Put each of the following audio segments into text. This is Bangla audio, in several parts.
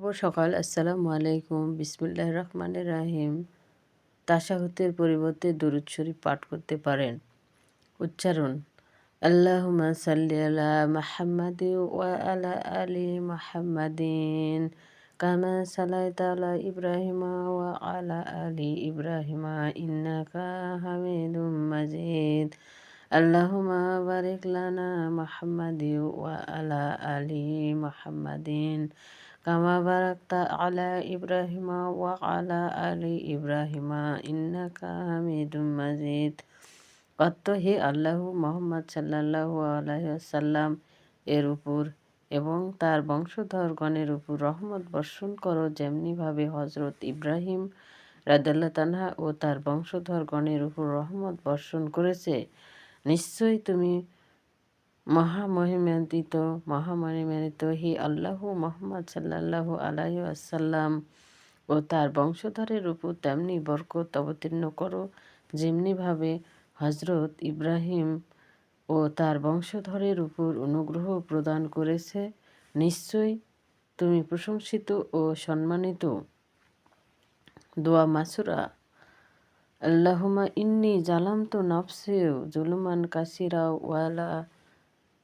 শুভ সকাল, আসসালামু আলাইকুম। বিসমিল্লাহ রহমানের রাহিম। তাশাহুতের পরিবর্তে দরুদ শরীফ পাঠ করতে পারেন। উচ্চারণ আল্লাহুমা সাল্লি আলা মাহাম্মাদি ওয়া আলা আলি মাহাম্মাদিন কামা সালাইতা আলা ইব্রাহিমা ওয়া আলা আলি ইব্রাহিমা ইন্নাকা হামিদুম মাজিদ। আল্লাহুমা বারিক লানা মাহাম্মাদি ওয়া আলা আলি মাহাম্মাদিন কামা বারাকতা আলা ইব্রাহিমা ওয়া আলা আলি ইব্রাহিমা ইন্নাকা হামিদুম মাজিদ। অর্থ হে আল্লাহ মোহাম্মদ সাল্লাহ আলাইসাল্লাম এর উপর এবং তার বংশধরগণের উপর রহমত বর্ষণ করো যেমনিভাবে হজরত ইব্রাহিম রাদাল্লা তানহা ও তার বংশধরগণের উপর রহমত বর্ষণ করেছে। নিশ্চয়ই তুমি মহামহিমান্বিত মহামহিমান্বিত হি আল্লাহ মোহাম্মদ সাল্লাহ আলাহ আসাল্লাম ও তার বংশধরের উপর তেমনি বরকত অবতীর্ণ করো। যেমনিভাবে হজরত ইব্রাহিম ও তার বংশধরের উপর অনুগ্রহ প্রদান করেছে, নিশ্চয়ই তুমি প্রশংসিত ও সম্মানিত। দোয়া মাসুরা আল্লাহমা ইন্নি জালাম তো নাফসেও জুলুমান কাসিরা ওয়ালা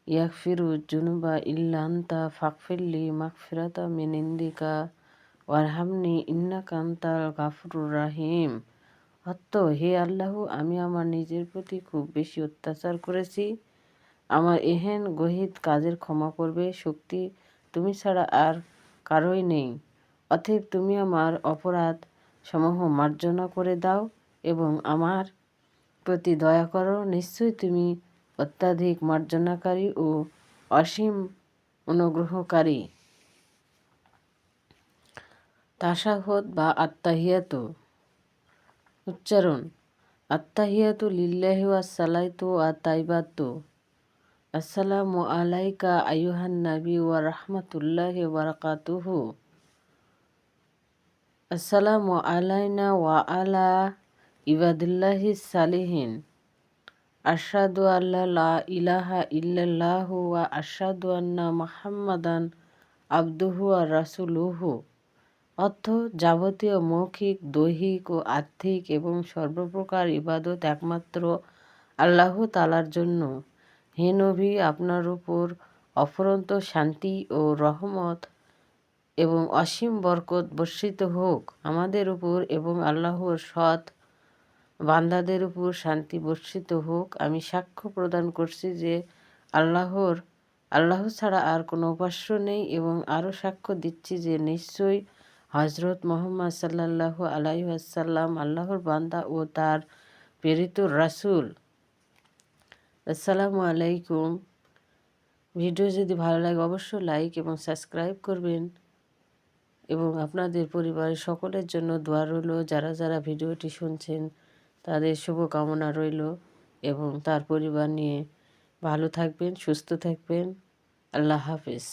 ইয়াকফিরু জুনুবা ইল্লান্তা ফাকফিল্লি মাকফিরাতা মিনিন্দিকা ওয়ারহামনি ইন্না কান্তাল গাফরুর রাহিম অর্থ, হে আল্লাহ, আমি আমার নিজের প্রতি খুব বেশি অত্যাচার করেছি। আমার এহেন গহিত কাজের ক্ষমা করবে, শক্তি তুমি ছাড়া আর কারোই নেই। অতএব তুমি আমার অপরাধ সমূহ মার্জনা করে দাও। এবং আমার প্রতি দয়া করো, নিশ্চয়ই তুমি অত্যাধিক মার্জনাকারী ও অসীম অনুগ্রহকারী। তাসাহত বা আত্মাহিয়াত উচ্চারণ আত্মাহিয়াতু লিল্লাহি ওয়াসালাইতু ওয়া তাইবাতু। আসসালামু আলাইকা আয়ুহান নবী ওয়া রাহমাতুল্লাহি ওয়া আসসালামু আলাইনা ওয়া আলা ইবাদিল্লাহি সালিহিন। আশাদু আল্লাহ ইলাহা ইল্লাল্লাহু ওয়া আশাদু আন্না মুহাম্মাদান আবদুহু আর রাসুলুহু। অর্থ, যাবতীয় মৌখিক, দৈহিক ও আর্থিক এবং সর্বপ্রকার ইবাদত একমাত্র আল্লাহ তালার জন্য। হে আপনার উপর অফরন্ত শান্তি ও রহমত এবং অসীম বরকত বর্ষিত হোক। আমাদের উপর এবং আল্লাহর সৎ বান্দাদের উপর শান্তি বর্ষিত হোক, আমি সাক্ষ্য প্রদান করছি যে আল্লাহর, আল্লাহ ছাড়া আর কোনো উপাস্য নেই এবং আরও সাক্ষ্য দিচ্ছি যে নিশ্চয়ই হজরত মোহাম্মদ সাল্লাহ আলাইসাল্লাম আল্লাহর বান্দা ও তার প্রেরিত রাসুল। আসসালামু আলাইকুম। ভিডিও যদি ভালো লাগে অবশ্যই লাইক এবং সাবস্ক্রাইব করবেন এবং আপনাদের পরিবারের সকলের জন্য দোয়া রইল, যারা যারা ভিডিওটি শুনছেন তাদের শুভকামনা রইল এবং তার পরিবার নিয়ে ভালো থাকবেন সুস্থ থাকবেন। আল্লাহ হাফিজ।